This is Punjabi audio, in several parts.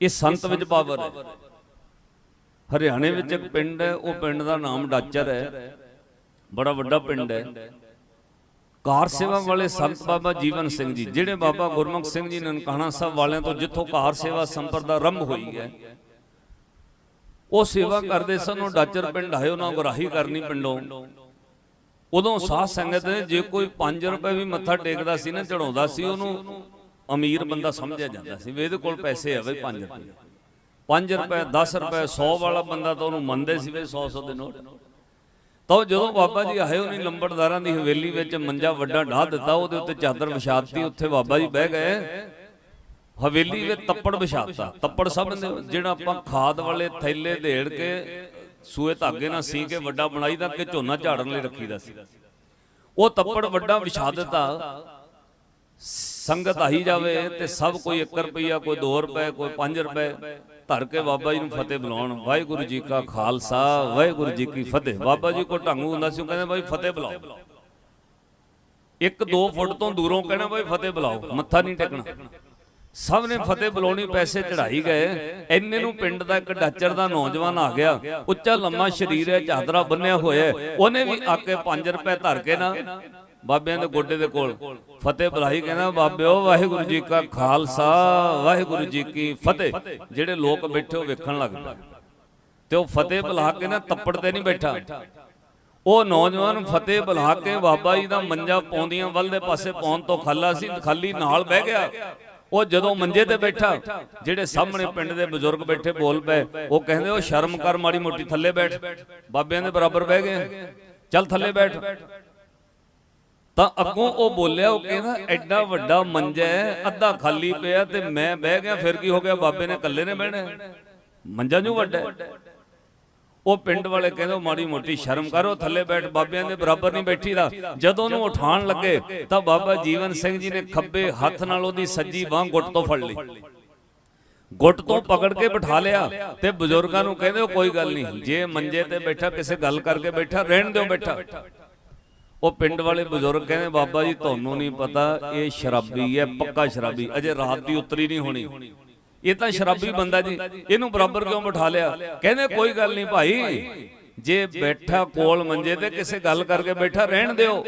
ਇਹ ਸੰਤ ਵਿੱਚ ਪਾਵਰ ਹੈ। ਹਰਿਆਣੇ ਵਿੱਚ ਇੱਕ ਪਿੰਡ ਹੈ, ਉਹ ਪਿੰਡ ਦਾ ਨਾਮ ਡਾਚਰ ਹੈ। ਬੜਾ ਵੱਡਾ ਪਿੰਡ ਹੈ। ਕਾਰ ਸੇਵਾ ਵਾਲੇ ਸੰਤ ਬਾਬਾ ਜੀਵਨ ਸਿੰਘ ਜੀ, ਜਿਹੜੇ ਬਾਬਾ ਗੁਰਮੁਖ ਸਿੰਘ ਜੀ ਨਨਕਾਣਾ ਸਾਹਿਬ ਵਾਲਿਆਂ ਤੋਂ ਜਿੱਥੋਂ ਕਾਰ ਸੇਵਾ ਸੰਪਰਦਾ ਆਰੰਭ ਹੋਈ ਹੈ, ਉਹ ਸੇਵਾ ਕਰਦੇ ਸਨ, ਉਹ ਡਾਚਰ ਪਿੰਡ ਆਏ, ਉਹਨਾਂ ਗੁਰਾਹੀ ਕਰਨੀ ਪਿੰਡੋਂ। ਉਦੋਂ ਸਾਧ ਸੰਗਤ ਨੇ, ਜੇ ਕੋਈ 5 ਰੁਪਏ ਵੀ ਮੱਥਾ ਟੇਕਦਾ ਸੀ ਨਾ ਚੜਾਉਂਦਾ ਸੀ, ਉਹਨੂੰ ਅਮੀਰ ਬੰਦਾ ਸਮਝਿਆ ਜਾਂਦਾ ਸੀ ਵੀ ਇਹਦੇ ਕੋਲ ਪੈਸੇ ਆ ਬਈ 5 ਰੁਪਏ। 5 ਰੁਪਏ 10 ਰੁਪਏ 100 ਵਾਲਾ ਬੰਦਾ ਤਾਂ ਉਹਨੂੰ ਮੰਨਦੇ ਸੀ ਵੀ 100 100 ਦੇ ਨੋਟ। ਤਾਂ ਜਦੋਂ ਬਾਬਾ ਜੀ ਆਏ ਉਹਨੇ ਲੰਬੜਦਾਰਾਂ ਦੀ ਹਵੇਲੀ ਵਿੱਚ ਮੰਜਾ ਵੱਡਾ ਢਾ ਦਿੱਤਾ ਉਹਦੇ ਉੱਤੇ ਚਾਦਰ ਵਿਛਾਤੀ ਉੱਥੇ ਬਾਬਾ ਜੀ ਬਹਿ ਗਏ। ਹਵੇਲੀ ਵਿੱਚ ਤੱਪੜ ਵਿਛਾਤਾ। ਤੱਪੜ ਸਭ ਨੇ ਜਿਹੜਾ ਆਪਾਂ ਖਾਦ ਵਾਲੇ ਥੈਲੇ ਢੇੜ ਕੇ ਸੂਏ ਧਾਗੇ ਨਾਲ ਸੀ ਕੇ ਵੱਡਾ ਬਣਾਈਦਾ ਕਿ ਝੋਨਾ ਝਾੜਨ ਲਈ ਰੱਖੀਦਾ ਸੀ। ਉਹ ਤੱਪੜ ਵੱਡਾ ਵਿਛਾ ਦਿੱਤਾ। ਸੰਗਤ ਆਈ ਜਾਵੇ ਤੇ ਸਭ ਕੋਈ 1 ਰੁਪਈਆ ਕੋਈ 2 ਰੁਪਏ ਕੋਈ 5 ਰੁਪਏ ਧਰ ਕੇ ਬਾਬਾ ਜੀ ਨੂੰ ਫਤਿਹ ਬੁਲਾਉਣ। ਵਾਹਿਗੁਰੂ ਜੀ ਕਾ ਖਾਲਸਾ ਵਾਹਿਗੁਰੂ ਜੀ ਕੀ ਫਤਿਹ। ਬਾਬਾ ਜੀ ਕੋ ਢੰਗੂ ਹੁੰਦਾ ਸੀ ਉਹ ਕਹਿੰਦੇ ਬਾਈ ਫਤਿਹ ਬੁਲਾਓ। ਇੱਕ 2 ਫੁੱਟ ਤੋਂ ਦੂਰੋਂ ਕਹਿਣਾ ਬਾਈ ਫਤਿਹ ਬੁਲਾਓ। ਮੱਥਾ ਨਹੀਂ ਟੇਕਣਾ। ਸਭ ਨੇ ਫਤਿਹ ਬੁਲਾਉਣੀ ਪੈਸੇ ਚੜਾਈ ਗਏ। ਇੰਨੇ ਨੂੰ ਪਿੰਡ ਦਾ ਇੱਕ ਡਾਚਰ ਦਾ ਨੌਜਵਾਨ ਆ ਗਿਆ। ਉੱਚਾ ਲੰਮਾ ਸਰੀਰ ਹੈ ਚਾਦਰਾ ਬੰਨਿਆ ਹੋਇਆ। ਉਹਨੇ ਵੀ ਆ ਕੇ 5 ਰੁਪਏ ਧਰ ਕੇ ਨਾ ਬਾਬਿਆਂ ਦੇ ਗੋਡੇ ਦੇ ਕੋਲ। ਫਤਿਹ ਬੁਲਾਈ ਕਹਿੰਦਾ ਬਾਬਿਓ ਵਾਹਿਗੁਰੂ ਜੀ ਕਾ ਖਾਲਸਾ ਵਾਹਿਗੁਰੂ ਜੀ ਕੀ ਫਤਿਹ। ਜਿਹੜੇ ਲੋਕ ਬੈਠੇ ਉਹ ਵੇਖਣ ਲੱਗ ਪਏ। ਤੇ ਉਹ ਫਤਿਹ ਬੁਲਾ ਕੇ ਨਾ ਤੱਪੜ ਤੇ ਨਹੀਂ ਬੈਠਾ। ਉਹ ਨੌਜਵਾਨ ਫਤਿਹ ਬੁਲਾ ਕੇ ਬਾਬਾ ਜੀ ਦਾ ਮੰਜਾ ਪਾਉਂਦੀਆਂ ਵੱਲ ਦੇ ਪਾਸੇ ਪਾਉਣ ਤੋਂ ਖਾਲਾ ਸੀ ਖਾਲੀ ਨਾਲ ਬਹਿ ਗਿਆ। ਉਹ ਜਦੋਂ ਮੰਜੇ ਤੇ ਬੈਠਾ ਜਿਹੜੇ ਸਾਹਮਣੇ ਪਿੰਡ ਦੇ ਬਜ਼ੁਰਗ ਬੈਠੇ ਬੋਲ ਪਏ। ਉਹ ਕਹਿੰਦੇ ਉਹ ਸ਼ਰਮ ਕਰ ਮਾੜੀ ਮੋਟੀ ਥੱਲੇ ਬੈਠ। ਬਾਬਿਆਂ ਦੇ ਬਰਾਬਰ ਬਹਿ ਗਏ। ਚੱਲ ਥੱਲੇ ਬੈਠ। ਤਾਂ ਅੱਗੋਂ ਉਹ ਬੋਲਿਆ, ਉਹ ਕਹਿੰਦਾ, ਐਡਾ ਵੱਡਾ ਮੰਜਾ ਹੈ, ਅੱਧਾ ਖਾਲੀ ਪਿਆ ਤੇ ਮੈਂ ਬਹਿ ਗਿਆ, ਫਿਰ ਕੀ ਹੋ ਗਿਆ? ਬਾਬੇ ਨੇ ਇਕੱਲੇ ਨੇ ਬਹਿਣਾ ਮੰਜਾ ਨੂੰ ਵੱਡਾ ਉਹ ਪਿੰਡ ਵਾਲੇ ਕਹਿੰਦੇ ਮਾੜੀ ਮੋਟੀ ਸ਼ਰਮ ਕਰੋ ਥੱਲੇ ਬੈਠ, ਬਾਬਿਆਂ ਦੇ ਬਰਾਬਰ ਨਹੀਂ ਬੈਠੀ ਦਾ। ਜਦੋਂ ਉਹਨੂੰ ਉਠਾਣ ਲੱਗੇ, ਤਾਂ ਬਾਬਾ ਜੀਵਨ ਸਿੰਘ ਜੀ ਨੇ ਖੱਬੇ ਹੱਥ ਨਾਲ ਉਹਦੀ ਸੱਜੀ ਬਾਹ ਗੁੱਟ ਤੋਂ ਫੜ ਲਈ। ਗੁੱਟ ਤੋਂ ਪਕੜ ਕੇ ਬਿਠਾ ਲਿਆ ਤੇ ਬਜ਼ੁਰਗਾਂ ਨੂੰ ਕਹਿੰਦੇ, ਉਹ ਕੋਈ ਗੱਲ ਨਹੀਂ, ਜੇ ਮੰਜੇ ਤੇ ਬੈਠਾ, ਕਿਸੇ ਗੱਲ ਕਰਕੇ ਬੈਠਾ, ਰਹਿਣ ਦਿਓ ਬੈਠਾ। ਉਹ ਪਿੰਡ ਵਾਲੇ ਬਜ਼ੁਰਗ ਕਹਿੰਦੇ, ਬਾਬਾ ਜੀ, ਤੁਹਾਨੂੰ ਨਹੀਂ ਪਤਾ, ਇਹ ਸ਼ਰਾਬੀ ਹੈ, ਪੱਕਾ ਸ਼ਰਾਬੀ। ਅਜੇ ਰਾਤ ਦੀ ਉਤਰੀ ਨਹੀਂ ਹੋਣੀ। ਇਹ ਤਾਂ ਸ਼ਰਾਬੀ ਬੰਦਾ ਜੀ। ਇਹਨੂੰ ਬਰਾਬਰ ਕਿਉਂ ਬਿਠਾ ਲਿਆ? ਕਹਿੰਦੇ, ਕੋਈ ਗੱਲ ਨਹੀਂ ਭਾਈ। ਜੇ ਬੈਠਾ ਕੋਲ ਮੰਜੇ ਤੇ ਕਿਸੇ ਗੱਲ ਕਰਕੇ ਬੈਠਾ, ਰਹਿਣ ਦਿਓ।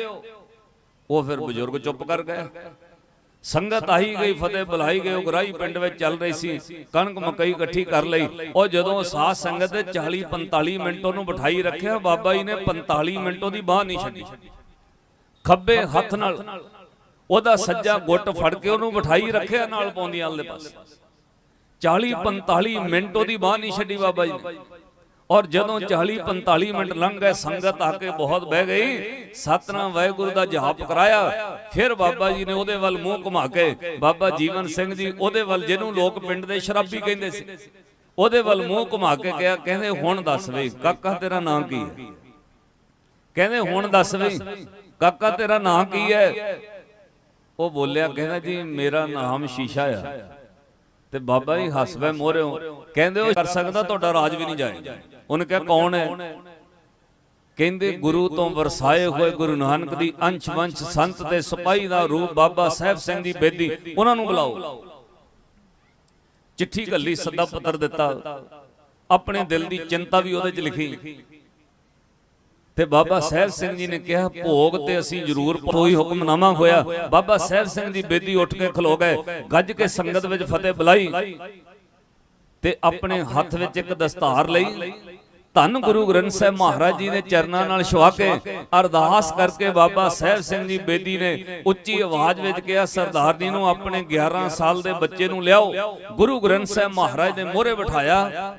ਉਹ ਫਿਰ ਬਜ਼ੁਰਗ ਚੁੱਪ ਕਰ ਗਏ। ਸੰਗਤ ਆਹੀ ਗਈ, ਫਤਿਹ ਬੁਲਾਈ ਗਏ ਉਗਰਾਈ ਪਿੰਡ ਵਿੱਚ ਚੱਲ ਰਹੀ ਸੀ। ਕਣਕ ਮਕਈ ਇਕੱਠੀ ਕਰ ਲਈ। ਉਹ ਜਦੋਂ ਸਾਧ ਸੰਗਤ ਦੇ 40 45 ਮਿੰਟ ਉਹਨੂੰ ਬਿਠਾਈ ਰੱਖਿਆ, ਬਾਬਾ ਜੀ ਨੇ 45 ਮਿੰਟ ਉਹਦੀ ਬਾਹ ਨਹੀਂ ਛੱਡੀ। ਖੱਬੇ ਹੱਥ ਨਾਲ ਉਹਦਾ ਸੱਜਾ ਗੁੱਟ ਫੜ ਕੇ ਉਹਨੂੰ ਬਿਠਾਈ ਰੱਖਿਆ ਨਾਲ ਪੌਂਦੀਆਂ ਵਾਲੇ ਪਾਸੇ। 40 45 ਮਿੰਟ ਉਹਦੀ ਬਾਹ ਨਹੀਂ ਛੱਡੀ ਬਾਬਾ ਜੀ। ਨੇ ਔਰ ਜਦੋਂ 40 45 ਮਿੰਟ ਲੰਘ ਗਏ ਸੰਗਤ ਆ ਕੇ ਬਹੁਤ ਬਹਿ ਗਈ। ਸਤਨਾਮ ਵਾਹਿਗੁਰੂ ਦਾ ਜਾਪ ਕਰਾਇਆ। ਫਿਰ ਬਾਬਾ ਜੀ ਨੇ ਉਹਦੇ ਵੱਲ ਮੂੰਹ ਘੁਮਾ ਕੇ ਬਾਬਾ ਜੀਵਨ ਸਿੰਘ ਜੀ ਉਹਦੇ ਵੱਲ ਜਿਹਨੂੰ ਲੋਕ ਪਿੰਡ ਦੇ ਸ਼ਰਾਬੀ ਕਹਿੰਦੇ ਸੀ। ਉਹਦੇ ਵੱਲ ਮੂੰਹ ਘੁਮਾ ਕੇ ਕਿਹਾ ਕਹਿੰਦੇ ਹੁਣ ਦੱਸ ਵੇ ਕਾਕਾ ਤੇਰਾ ਨਾਂ ਕੀ ਹੈ? ਕਹਿੰਦੇ ਹੁਣ ਦੱਸ ਵੇ ਕਾਕਾ ਤੇਰਾ ਨਾਂ ਕੀ ਹੈ? ਉਹ ਬੋਲਿਆ ਕਹਿੰਦਾ ਜੀ ਮੇਰਾ ਨਾਮ ਸ਼ੀਸ਼ਾ ਆ। ਤੇ ਬਾਬਾ ਜੀ ਹੱਸ ਪਏ ਮੋਰਿਓ ਕਹਿੰਦੇ ਉਹ ਕਰ ਸਕਦਾ ਤੁਹਾਡਾ ਰਾਜ ਵੀ ਨਹੀਂ ਜਾਏ। ਉਹਨੇ ਕਿਹਾ ਕੌਣ ਹੈ? ਕਹਿੰਦੇ ਗੁਰੂ ਤੋਂ ਵਰਸਾਏ ਹੋਏ ਗੁਰੂ ਨਾਨਕ ਦੀ ਅੰਸ਼ ਵੰਸ਼ ਸੰਤ ਤੇ ਸਿਪਾਹੀ ਦਾ ਰੂਪ ਬਾਬਾ ਸਾਹਿਬ ਸਿੰਘ ਦੀ ਬੇਦੀ। ਉਹਨਾਂ ਨੂੰ ਬੁਲਾਓ। ਚਿੱਠੀ ਘੱਲੀ ਸੱਦਾ ਪੱਤਰ ਦਿੱਤਾ। ਆਪਣੇ ਦਿਲ ਦੀ ਚਿੰਤਾ ਵੀ ਉਹਦੇ 'ਚ ਲਿਖੀ। ਤੇ ਬਾਬਾ ਸਾਹਿਬ ਸਿੰਘ ਜੀ ਨੇ ਕਿਹਾ ਭੋਗ ਤੇ ਅਸੀਂ ਜ਼ਰੂਰ ਕੋਈ ਹੁਕਮਨਾਮਾ ਹੋਇਆ। ਬਾਬਾ ਸਾਹਿਬ ਸਿੰਘ ਜੀ ਬੇਦੀ ਉੱਠ ਕੇ ਖਲੋ ਗਏ। ਗੱਜ ਕੇ ਸੰਗਤ ਵਿੱਚ ਫਤਿਹ ਬੁਲਾਈ। ਤੇ ਆਪਣੇ ਹੱਥ ਵਿੱਚ ਇੱਕ ਦਸਤਾਰ ਲਈ। ਧੰਨ ਗੁਰੂ ਗ੍ਰੰਥ ਸਾਹਿਬ ਮਹਾਰਾਜ ਜੀ ਦੇ ਚਰਨਾਂ ਨਾਲ ਛੁਆ ਕੇ ਅਰਦਾਸ ਕਰਕੇ ਬਾਬਾ ਸਾਹਿਬ ਸਿੰਘ ਜੀ ਬੇਦੀ ਨੇ ਉੱਚੀ ਆਵਾਜ਼ ਵਿੱਚ ਕਿਹਾ ਸਰਦਾਰ ਜੀ ਨੂੰ ਆਪਣੇ 11 ਸਾਲ ਦੇ ਬੱਚੇ ਨੂੰ ਲਿਆਓ। ਗੁਰੂ ਗ੍ਰੰਥ ਸਾਹਿਬ ਮਹਾਰਾਜ ਦੇ ਮੋਹਰੇ ਬਿਠਾਇਆ।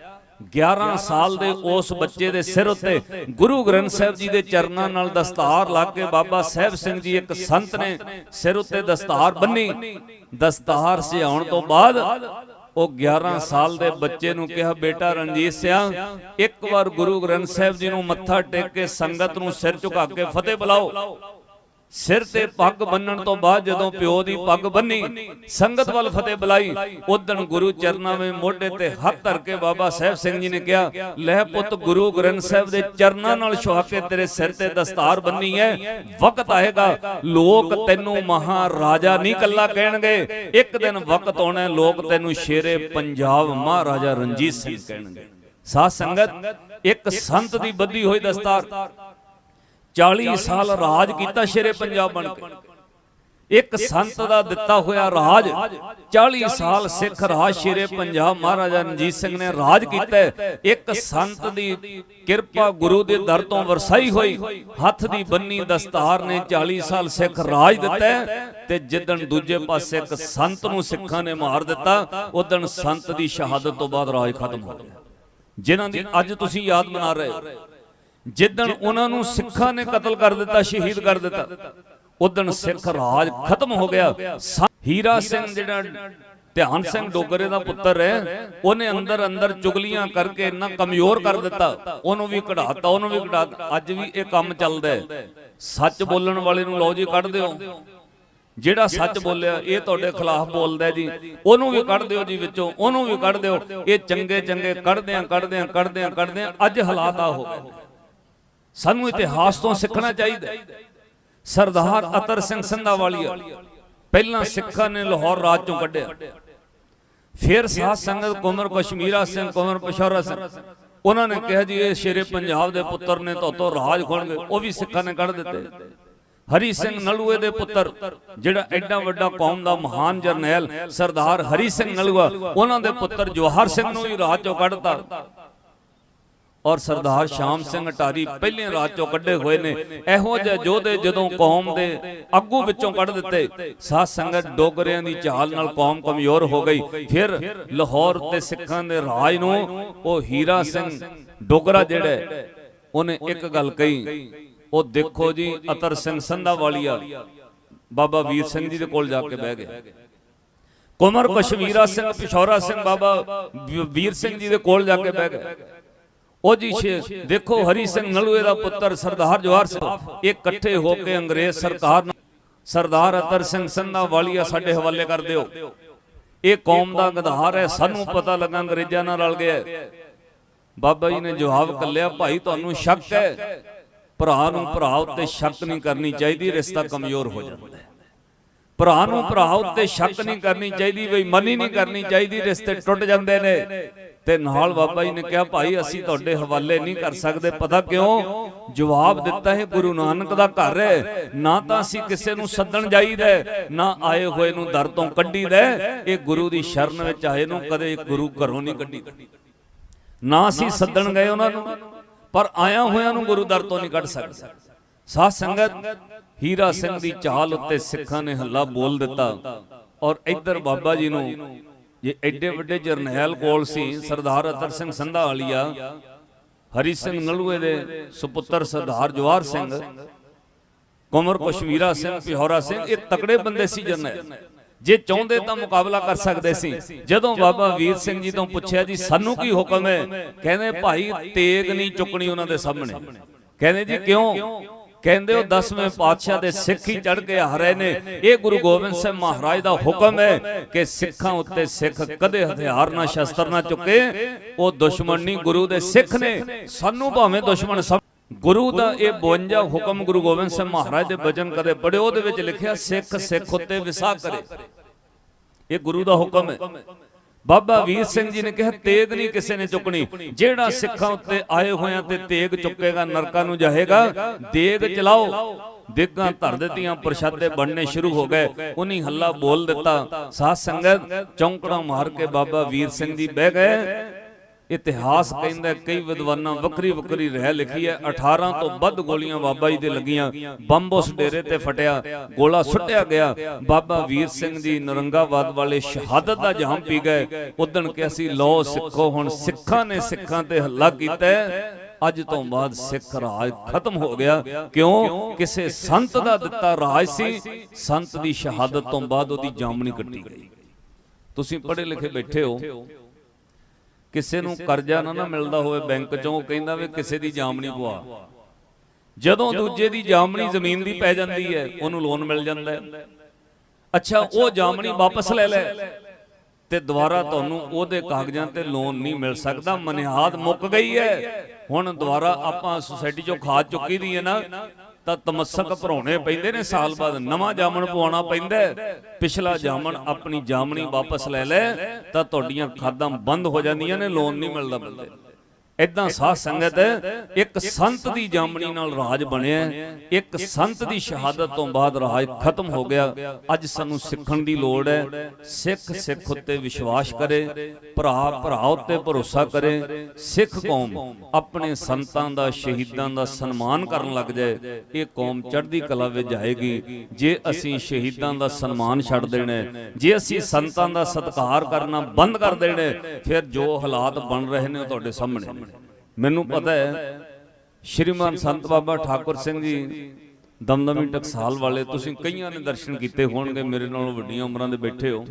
11 ਸਾਲ ਦੇ ਉਸ ਬੱਚੇ ਦੇ ਸਿਰ ਉੱਤੇ ਗੁਰੂ ਗ੍ਰੰਥ ਸਾਹਿਬ ਜੀ ਦੇ ਚਰਨਾਂ ਨਾਲ ਦਸਤਾਰ ਲਾ ਕੇ ਬਾਬਾ ਸਾਹਿਬ ਸਿੰਘ ਜੀ ਇੱਕ ਸੰਤ ਨੇ ਸਿਰ ਉੱਤੇ ਦਸਤਾਰ ਬੰਨੀ। ਦਸਤਾਰ ਸਿਆਉਣ ਤੋਂ ਬਾਅਦ ਉਹ 11 ਸਾਲ ਦੇ ਬੱਚੇ ਨੂੰ ਕਿਹਾ ਬੇਟਾ ਰਣਜੀਤ ਸਿਆ ਇੱਕ ਵਾਰ ਗੁਰੂ ਗ੍ਰੰਥ ਸਾਹਿਬ ਜੀ ਨੂੰ ਮੱਥਾ ਟੇਕ ਕੇ ਸੰਗਤ ਨੂੰ ਸਿਰ ਝੁਕਾ ਕੇ ਫਤਿਹ ਬੁਲਾਓ। ਸਿਰ ਤੇ ਪੱਗ ਬੰਨਣ ਤੋਂ ਬਾਅਦ ਜਦੋਂ ਪਿਓ ਦੀ ਪੱਗ ਬੰਨੀ, ਸੰਗਤ ਵੱਲ ਫਤਿਹ ਬੁਲਾਈ ਉਦਣ ਗੁਰੂ ਚਰਨਾਂ ਵਿੱਚ ਮੋਢੇ ਤੇ ਹੱਥ ਧਰ ਕੇ ਬਾਬਾ ਸਾਹਿਬ ਸਿੰਘ ਜੀ ਨੇ ਕਿਹਾ, ਲੈ ਪੁੱਤ ਗੁਰੂ ਗ੍ਰੰਥ ਸਾਹਿਬ ਦੇ ਚਰਨਾਂ ਨਾਲ ਛੁਆ ਤੇਰੇ ਸਿਰ ਤੇ ਦਸਤਾਰ ਬੰਨੀ ਹੈ ਵਕਤ ਆਏਗਾ, ਲੋਕ ਤੈਨੂੰ ਮਹਾਰਾਜਾ ਨਹੀਂ ਕੱਲਾ ਕਹਿਣਗੇ, ਇੱਕ ਦਿਨ ਵਕਤ ਆਉਣਾ ਲੋਕ ਤੈਨੂੰ ਸ਼ੇਰੇ ਪੰਜਾਬ ਮਹਾਰਾਜਾ ਰਣਜੀਤ ਸਿੰਘ ਕਹਿਣਗੇ। ਸਾਧ ਸੰਗਤ, ਇੱਕ ਸੰਤ ਦੀ ਬੱਧੀ ਹੋਈ ਦਸਤਾਰ 40 ਸਾਲ ਰਾਜ ਕੀਤਾ ਸ਼ੇਰੇ ਪੰਜਾਬ ਬਣ ਕੇ। ਇੱਕ ਸੰਤ ਦਾ ਦਿੱਤਾ ਹੋਇਆ ਰਾਜ 40 ਸਾਲ ਸਿੱਖ ਰਾਜ ਸ਼ੇਰੇ ਪੰਜਾਬ ਮਹਾਰਾਜਾ ਰਣਜੀਤ ਸਿੰਘ ਨੇ ਰਾਜ ਕੀਤਾ। ਇੱਕ ਸੰਤ ਦੀ ਕਿਰਪਾ ਗੁਰੂ ਦੇ ਦਰ ਤੋਂ ਵਰਸਾਈ ਹੋਈ। ਹੱਥ ਦੀ ਬੰਨੀ ਦਸਤਾਰ ਨੇ 40 ਸਾਲ ਸਿੱਖ ਰਾਜ ਦਿੱਤਾ ਤੇ ਜਿੱਦਣ ਦੂਜੇ ਪਾਸੇ ਇੱਕ ਸੰਤ ਨੂੰ ਸਿੱਖਾਂ ਨੇ ਮਾਰ ਦਿੱਤਾ ਉਦਣ ਸੰਤ ਦੀ ਸ਼ਹਾਦਤ ਤੋਂ ਬਾਅਦ ਰਾਜ ਖਤਮ ਹੋ ਗਿਆ। ਜਿਨ੍ਹਾਂ ਦੀ ਅੱਜ ਤੁਸੀਂ ਯਾਦ ਮਨਾ ਰਹੇ ਹੋ। ਜਿੱਦਣ ਉਹਨਾਂ ਨੂੰ ਸਿੱਖਾਂ ਨੇ ਕਤਲ ਕਰ ਦਿੱਤਾ ਸ਼ਹੀਦ ਕਰ ਦਿੱਤਾ ਉਦਣ ਸਿੱਖ ਰਾਜ ਖਤਮ ਹੋ ਗਿਆ। ਹੀਰਾ ਸਿੰਘ ਜਿਹੜਾ ਧਿਆਨ ਸਿੰਘ ਡੋਗਰੇ ਦਾ ਪੁੱਤਰ ਹੈ ਉਹਨੇ ਅੰਦਰ ਅੰਦਰ ਚੁਗਲੀਆਂ ਕਰਕੇ ਇੰਨਾ ਕਮਜ਼ੋਰ ਕਰ ਦਿੱਤਾ ਉਹਨੂੰ ਵੀ ਕਢਾਤਾ ਉਹਨੂੰ ਵੀ ਕਢਾਤਾ ਅੱਜ ਵੀ ਇਹ ਕੰਮ ਚੱਲਦਾ ਹੈ। ਸੱਚ ਬੋਲਣ ਵਾਲੇ ਨੂੰ ਲਓ ਜੀ ਕੱਢ ਦਿਓ। ਜਿਹੜਾ ਸੱਚ ਬੋਲਿਆ ਇਹ ਤੁਹਾਡੇ ਖਿਲਾਫ ਬੋਲਦਾ ਜੀ। ਉਹਨੂੰ ਵੀ ਕੱਢ ਦਿਓ ਜੀ ਵਿੱਚੋਂ ਉਹਨੂੰ ਵੀ ਕੱਢ ਦਿਓ। ਇਹ ਚੰਗੇ ਚੰਗੇ ਕੱਢਦੇ ਆ ਕੱਢਦੇ ਆ ਕੱਢਦੇ ਆ ਕੱਢਦੇ ਆ ਅੱਜ ਹਾਲਾਤ ਆ। ਹੋ ਗਏ ਸਾਨੂੰ ਇਤਿਹਾਸ ਤੋਂ ਸਿੱਖਣਾ ਚਾਹੀਦਾ। ਸਰਦਾਰ ਅਤਰ ਸਿੰਘ ਸੰਧਾ ਵਾਲੀਆ ਪਹਿਲਾਂ ਸਿੱਖਾਂ ਨੇ ਲਾਹੌਰ ਰਾਜ ਚੋਂ ਕੱਢਿਆ। ਫਿਰ ਸਾਧ ਸੰਗਤ ਕੁਮਰ ਕਸ਼ਮੀਰਾ ਸਿੰਘ ਕੁਮਰ ਪਸ਼ੌਰਾ ਸਿੰਘ। ਉਹਨਾਂ ਨੇ ਕਿਹਾ ਜੀ ਇਹ ਸ਼ੇਰੇ ਪੰਜਾਬ ਦੇ ਪੁੱਤਰ ਨੇ ਤੋਤੋਂ ਰਾਜ ਖੋਣਗੇ ਉਹ ਵੀ ਸਿੱਖਾਂ ਨੇ ਕੱਢ ਦਿੱਤੇ। ਹਰੀ ਸਿੰਘ ਨਲੂਏ ਦੇ ਪੁੱਤਰ ਜਿਹੜਾ ਐਡਾ ਵੱਡਾ ਕੌਮ ਦਾ ਮਹਾਨ ਜਰਨੈਲ ਸਰਦਾਰ ਹਰੀ ਸਿੰਘ ਨਲੂਆ ਉਹਨਾਂ ਦੇ ਪੁੱਤਰ ਜਵਾਹਰ ਸਿੰਘ ਨੂੰ ਵੀ ਰਾਜ ਚੋਂ ਕੱਢਤਾ। ਔਰ ਸਰਦਾਰ ਸ਼ਾਮ ਸਿੰਘ ਅਟਾਰੀ ਪਹਿਲੇ ਰਾਜ ਚੋਂ ਕੱਢੇ ਹੋਏ ਨੇ। ਇਹੋ ਜਿਹੇ ਯੋਧੇ ਜਦੋਂ ਕੌਮ ਦੇ ਅੱਗੂ ਵਿੱਚੋਂ ਕੱਢ ਦਿੱਤੇ, ਸਾਧ ਸੰਗਤ ਡੋਗਰਿਆਂ ਦੀ ਚਾਲ ਨਾਲ ਕੌਮ ਕਮਜ਼ੋਰ ਹੋ ਗਈ। ਫਿਰ ਲਾਹੌਰ ਤੇ ਸਿੱਖਾਂ ਦੇ ਰਾਜ ਨੂੰ ਉਹ ਹੀਰਾ ਸਿੰਘ ਡੋਗਰਾ ਜਿਹੜਾ ਉਹਨੇ ਇੱਕ ਗੱਲ ਕਹੀ, ਉਹ ਦੇਖੋ ਜੀ, ਅਤਰ ਸਿੰਘ ਸੰਧਾ ਵਾਲੀਆ ਬਾਬਾ ਵੀਰ ਸਿੰਘ ਜੀ ਦੇ ਕੋਲ ਜਾ ਕੇ ਬਹਿ ਗਏ ਕੁਮਰ ਕਸ਼ਮੀਰਾ ਸਿੰਘ, ਪਿਸ਼ੌਰਾ ਸਿੰਘ ਬਾਬਾ ਵੀਰ ਸਿੰਘ ਜੀ ਦੇ ਕੋਲ ਜਾ ਕੇ ਬਹਿ ਗਏ ਉਹ ਜੀ ਸ਼ੇ ਦੇਖੋ ਹਰੀ ਸਿੰਘ ਨਲੂਏ ਦਾ ਪੁੱਤਰ ਸਰਦਾਰ ਜਵਾਹਰ ਸਿੰਘ। ਇਹ ਇਕੱਠੇ ਹੋ ਕੇ ਅੰਗਰੇਜ਼ ਸਰਕਾਰ ਨਾਲ ਸਰਦਾਰ ਅਤਰ ਸਿੰਘ ਸੰਧਾ ਵਾਲੀਆ ਸਾਡੇ ਹਵਾਲੇ ਕਰ ਦਿਓ। ਇਹ ਕੌਮ ਦਾ ਗਧਾਰ ਹੈ ਸਾਨੂੰ ਪਤਾ ਲੱਗਾ ਅੰਗਰੇਜ਼ਾਂ ਨਾਲ ਰਲ ਗਿਆ। ਬਾਬਾ ਜੀ ਨੇ ਜਵਾਬ ਕੱਲਿਆ ਭਾਈ ਤੁਹਾਨੂੰ ਸ਼ੱਕ ਹੈ? ਭਰਾ ਨੂੰ ਭਰਾ ਉੱਤੇ ਸ਼ੱਕ ਨਹੀਂ ਕਰਨੀ ਚਾਹੀਦੀ ਰਿਸ਼ਤਾ ਕਮਜ਼ੋਰ ਹੋ ਜਾਂਦਾ ਹੈ। ਭਰਾ ਨੂੰ ਭਰਾ ਉੱਤੇ ਸ਼ੱਕ ਨਹੀਂ ਕਰਨੀ ਚਾਹੀਦੀ ਬਈ, ਮਨੀ ਨਹੀਂ ਕਰਨੀ ਚਾਹੀਦੀ, ਰਿਸ਼ਤੇ ਟੁੱਟ ਜਾਂਦੇ ਨੇ। ਤੇ ਨਾਲ ਬਾਬਾ ਜੀ ਨੇ ਕਿਹਾ, ਭਾਈ, ਅਸੀਂ ਤੁਹਾਡੇ ਹਵਾਲੇ ਨਹੀਂ ਕਰ ਸਕਦੇ। ਪਤਾ ਕਿਉਂ? ਜਵਾਬ ਦਿੱਤਾ ਹੈ, ਗੁਰੂ ਨਾਨਕ ਦਾ ਘਰ ਹੈ। ਨਾ ਤਾਂ ਅਸੀਂ ਕਿਸੇ ਨੂੰ ਸੱਦਣ ਜਾਈਦਾ ਨਾ ਆਏ ਹੋਏ ਨੂੰ ਦਰ ਤੋਂ ਕੱਢੀਦਾ ਹੈ। ਇਹ ਗੁਰੂ ਦੀ ਸ਼ਰਨ ਵਿੱਚ ਆਏ ਨੂੰ ਕਦੇ ਗੁਰੂ ਘਰੋਂ ਨਹੀਂ ਕੱਢੀ ਨਾ ਅਸੀਂ ਸੱਦਣ ਗਏ ਉਹਨਾਂ ਨੂੰ, ਪਰ ਆਇਆ ਹੋਇਆਂ ਨੂੰ ਗੁਰੂ ਦਰ ਤੋਂ ਨਹੀਂ ਕੱਢ ਸਕਦੇ। ਸਾਧ ਸੰਗਤ, ਹੀਰਾ ਸਿੰਘ ਦੀ ਚਾਲ ਉੱਤੇ ਸਿੱਖਾਂ ਨੇ ਹੱਲਾ ਬੋਲ ਦਿੱਤਾ। ਔਰ ਇੱਧਰ ਬਾਬਾ ਜੀ ਨੂੰ, ਜੇ ਐਡੇ ਵੱਡੇ ਜਰਨੈਲ ਕੋਲ ਸੀ, ਸਰਦਾਰ ਅਤਰ ਸਿੰਘ ਸੰਧਾ ਵਾਲੀਆ ਹਰੀ ਸਿੰਘ ਨਲੂਏ ਦੇ ਸੁਪੁੱਤਰ ਸਰਦਾਰ ਜਵਾਹਰ ਸਿੰਘ ਕੁਮਰ ਕਸ਼ਮੀਰਾ ਸਿੰਘ, ਪਿਹੌਰਾ ਸਿੰਘ, ਇਹ ਤਕੜੇ ਬੰਦੇ ਸੀ ਜਰਨੈਲ। ਜੇ ਚਾਹੁੰਦੇ ਤਾਂ ਮੁਕਾਬਲਾ ਕਰ ਸਕਦੇ ਸੀ। ਜਦੋਂ ਬਾਬਾ ਵੀਰ ਸਿੰਘ ਜੀ ਤੋਂ ਪੁੱਛਿਆ ਜੀ, ਸਾਨੂੰ ਕੀ ਹੁਕਮ ਹੈ? ਕਹਿੰਦੇ, ਭਾਈ, ਤੇਗ ਨਹੀਂ ਚੁੱਕਣੀ ਉਹਨਾਂ ਦੇ ਸਾਹਮਣੇ। ਕਹਿੰਦੇ ਜੀ, ਕਿਉਂ? ਕਹਿੰਦੇ ਉਹ 10ਵੇਂ ਪਾਤਸ਼ਾਹ ਦੇ ਸਿੱਖ ਹੀ ਚੜ ਕੇ ਰਹੇ ਨੇ। ਇਹ ਗੁਰੂ ਗੋਬਿੰਦ ਸਿੰਘ ਮਹਾਰਾਜ ਦਾ ਹੁਕਮ ਹੈ ਕਿ ਸਿੱਖਾਂ ਉੱਤੇ ਸਿੱਖ ਕਦੇ ਹਥਿਆਰ ਨਾ ਸ਼ਸਤਰ ਨਾ ਚੁੱਕੇ। ਉਹ ਦੁਸ਼ਮਣ ਨਹੀਂ ਗੁਰੂ ਦੇ ਸਿੱਖ ਨੇ। ਸਾਨੂੰ ਭਾਵੇਂ ਦੁਸ਼ਮਣ ਸਮ ਗੁਰੂ ਦਾ ਇਹ 52 ਹੁਕਮ ਗੁਰੂ ਗੋਬਿੰਦ ਸਿੰਘ ਮਹਾਰਾਜ ਦੇ ਬਚਨ ਕਦੇ ਪੜਿਓ ਉਹਦੇ ਵਿੱਚ ਲਿਖਿਆ ਸਿੱਖ ਸਿੱਖ ਉੱਤੇ ਵਿਸਾਹ ਕਰੇ। ਇਹ ਗੁਰੂ ਦਾ ਹੁਕਮ ਹੈ। ਬਾਬਾ ਵੀਰ ਸਿੰਘ ਜੀ ਨੇ ਕਿਹਾ ਤੇਗ ਨਹੀਂ ਕਿਸੇ ਨੇ ਚੁੱਕਣੀ। ਜਿਹੜਾ ਸਿੱਖਾਂ ਉੱਤੇ ਆਏ ਹੋਇਆਂ ਤੇ ਤੇਗ ਚੁੱਕੇਗਾ ਨਰਕਾਂ ਨੂੰ ਜਾਏਗਾ ਦੇਗ ਚਲਾਓ। ਦੇਗਾਂ ਧਰ ਦਿੱਤੀਆਂ ਪ੍ਰਸ਼ਾਦੇ ਬਣਨੇ ਸ਼ੁਰੂ ਹੋ ਗਏ। ਉਨੀ ਹੱਲਾ ਬੋਲ ਦਿੱਤਾ। ਸਾਧ ਸੰਗਤ ਚੌਂਕੜਾ ਮਾਰ ਕੇ ਬਾਬਾ ਵੀਰ ਸਿੰਘ ਜੀ ਬਹਿ ਗਏ। ਇਤਿਹਾਸ ਕਹਿੰਦਾ ਕਈ ਵਿਦਵਾਨਾਂ ਵੱਖਰੀ ਵੱਖਰੀ ਰਹਿ ਲਿਖੀ ਹੈ। 18 ਤੋਂ ਵੱਧ ਗੋਲੀਆਂ ਬਾਬਾ ਜੀ ਦੇ ਲੱਗੀਆਂ। ਬੰਬ ਉਸ ਡੇਰੇ ਤੇ ਫਟਿਆ, ਗੋਲਾ ਸੁੱਟਿਆ ਗਿਆ। ਬਾਬਾ ਵੀਰ ਸਿੰਘ ਜੀ ਨਰੰਗਾਬਾਦ ਵਾਲੇ ਸ਼ਹਾਦਤ ਦਾ ਜਾਮ ਪੀ ਗਏ। ਉਦਣ ਕਿ ਅਸੀਂ ਲੋ ਸਿੱਖੋ, ਹੁਣ ਸਿੱਖਾਂ ਨੇ ਸਿੱਖਾਂ ਤੇ ਹੱਲਾ ਕੀਤਾ ਅੱਜ ਤੋਂ ਬਾਅਦ ਸਿੱਖ ਰਾਜ ਖਤਮ ਹੋ ਗਿਆ। ਕਿਉਂ? ਕਿਸੇ ਸੰਤ ਦਾ ਦਿੱਤਾ ਰਾਜ ਸੀ। ਸੰਤ ਦੀ ਸ਼ਹਾਦਤ ਤੋਂ ਬਾਅਦ ਉਹਦੀ ਜਾਮਣੀ ਕੱਟੀ ਗਈ। ਤੁਸੀਂ ਪੜ੍ਹੇ ਲਿਖੇ ਬੈਠੇ ਹੋ। ਕਿਸੇ ਨੂੰ ਕਰਜ਼ਾ ਨਾ ਨਾ ਮਿਲਦਾ ਹੋਵੇ ਬੈਂਕ ਚੋਂ ਉਹ ਕਹਿੰਦਾ ਵੀ ਕਿਸੇ ਦੀ ਜਾਮਣੀ ਪਵਾ। ਜਦੋਂ ਦੂਜੇ ਦੀ ਜਾਮਣੀ ਜ਼ਮੀਨ ਦੀ ਪੈ ਜਾਂਦੀ ਹੈ ਉਹਨੂੰ ਲੋਨ ਮਿਲ ਜਾਂਦਾ ਹੈ। ਅੱਛਾ ਉਹ ਜਾਮਣੀ ਵਾਪਸ ਲੈ ਲੈ ਤੇ ਦੁਬਾਰਾ ਤੁਹਾਨੂੰ ਉਹਦੇ ਕਾਗਜ਼ਾਂ ਤੇ ਲੋਨ ਨਹੀਂ ਮਿਲ ਸਕਦਾ ਮਨਿਆਦ ਮੁੱਕ ਗਈ ਹੈ। ਹੁਣ ਦੁਬਾਰਾ ਆਪਾਂ ਸੁਸਾਇਟੀ ਚੋਂ ਖਾਦ ਚੁੱਕੀ ਦੀ ਹੈ ਨਾ। ਤਾਂ ਤਮਸਕ ਭਰਾਉਣੇ ਪੈਂਦੇ ਨੇ, ਸਾਲ ਬਾਅਦ ਨਵਾਂ ਜਾਮਣ ਪਵਾਉਣਾ ਪੈਂਦਾ ਪਿਛਲਾ ਜਾਮਣ ਆਪਣੀ ਜਾਮਣੀ ਵਾਪਸ ਲੈ ਲੈ, ਤਾਂ ਤੁਹਾਡੀਆਂ ਖਾਦਾਂ ਬੰਦ ਹੋ ਜਾਂਦੀਆਂ ਨੇ, ਲੋਨ ਨਹੀਂ ਮਿਲਦਾ ਬੰਦੇ ਇਦਾਂ ਸਾਧ ਸੰਗਤ ਇੱਕ ਸੰਤ ਦੀ ਜਾਮਣੀ ਨਾਲ ਰਾਜ ਬਣਿਆ ਇੱਕ ਸੰਤ ਦੀ ਸ਼ਹਾਦਤ ਤੋਂ ਬਾਅਦ ਰਾਜ ਖਤਮ ਹੋ ਗਿਆ। ਅੱਜ ਸਾਨੂੰ ਸਿੱਖਣ ਦੀ ਲੋੜ ਹੈ। ਸਿੱਖ ਸਿੱਖ ਉੱਤੇ ਵਿਸ਼ਵਾਸ ਕਰੇ ਭਰਾ ਭਰਾ ਉੱਤੇ ਭਰੋਸਾ ਕਰੇ ਸਿੱਖ ਕੌਮ ਆਪਣੇ ਸੰਤਾਂ ਦਾ ਸ਼ਹੀਦਾਂ ਦਾ ਸਨਮਾਨ ਕਰਨ ਲੱਗ ਜਾਏ। ਇਹ ਕੌਮ ਚੜ੍ਹਦੀ ਕਲਾ ਵਿੱਚ ਜਾਏਗੀ। ਜੇ ਅਸੀਂ ਸ਼ਹੀਦਾਂ ਦਾ ਸਨਮਾਨ ਛੱਡ ਦੇਣਾ ਜੇ ਅਸੀਂ ਸੰਤਾਂ ਦਾ ਸਤਿਕਾਰ ਕਰਨਾ ਬੰਦ ਕਰ ਦੇਣਾ ਫਿਰ ਜੋ ਹਾਲਾਤ ਬਣ ਰਹੇ ਨੇ ਤੁਹਾਡੇ ਸਾਹਮਣੇ ਮੈਨੂੰ ਪਤਾ ਹੈ ਸ਼੍ਰੀਮਾਨ ਸੰਤ ਬਾਬਾ ਠਾਕੁਰ ਸਿੰਘ ਜੀ ਦਮਦਮੀ ਟਕਸਾਲ ਵਾਲੇ ਤੁਸੀਂ ਕਈਆਂ ਨੇ ਦਰਸ਼ਨ ਕੀਤੇ ਹੋਣਗੇ ਮੇਰੇ ਨਾਲੋਂ ਵੱਡੀਆਂ ਉਮਰਾਂ ਦੇ ਬੈਠੇ ਹੋ।